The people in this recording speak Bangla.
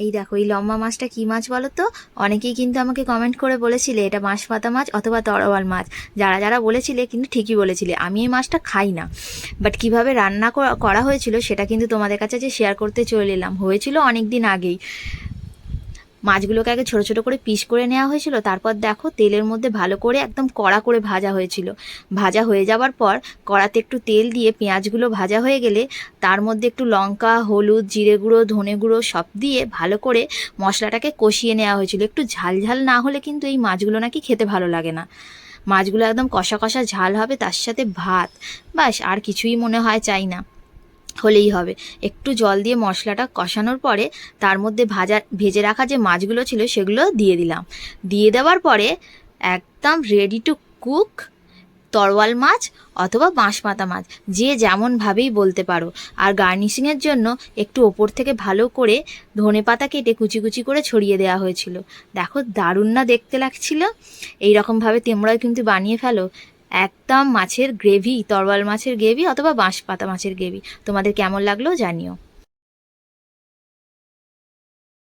এই দেখো, এই লম্বা মাছটা কি মাছ বলো তো? অনেকেই কিন্তু আমাকে কমেন্ট করে বলেছিলে, এটা মাছ পাতা মাছ অথবা তরোয়াল মাছ। যারা যারা বলেছিলে কিন্তু ঠিকই বলেছিলে, আমি এই মাছটা খাই না। বাট কীভাবে রান্না করা- হয়েছিল সেটা কিন্তু তোমাদের কাছে যে শেয়ার করতে চলে এলাম, হয়েছিল অনেক দিন আগেই। মাছগুলোকে আগে ছোট ছোট করে পিস করে নেওয়া হয়েছিল, তারপর দেখো তেলের মধ্যে ভালো করে একদম কড়া করে ভাজা হয়েছিল। ভাজা হয়ে যাওয়ার পর কড়াতে একটু তেল দিয়ে পেঁয়াজগুলো ভাজা হয়ে গেলে তার মধ্যে একটু লঙ্কা, হলুদ, জিরে গুঁড়ো, ধনে গুঁড়ো সব দিয়ে ভালো করে মশলাটাকে কষিয়ে নেওয়া হয়েছিল। একটু ঝাল ঝাল না হলে কিন্তু এই মাছগুলো নাকি খেতে ভালো লাগে না। মাছগুলো একদম কষা কষা ঝাল হবে, তার সাথে ভাত বাস আর কিছুই মনে হয় চাই না। হলেই হবে। একটু জল দিয়ে মশলাটা কষানোর পরে তার মধ্যে ভাজা, ভেজে রাখা যে মাছগুলো ছিল সেগুলো দিয়ে দিলাম। দিয়ে দেওয়ার পরে একদম রেডি টু কুক তরওয়াল মাছ অথবা বাঁশপাতা মাছ, যে যেমনভাবেই বলতে পারো। আর গার্নিশিংয়ের জন্য একটু ওপর থেকে ভালো করে ধনে পাতা কেটে কুচি কুচি করে ছড়িয়ে দেওয়া হয়েছিল। দেখো দারুণ না দেখতে লাগছিল? এইরকমভাবে তোমরাও কিন্তু বানিয়ে ফেলো। একদম মাছের গ্রেভি তরওয়াল মাছের গ্রেভি অথবা বাঁশ পাতা মাছের গ্রেভি তোমাদের কেমন লাগল জানিও।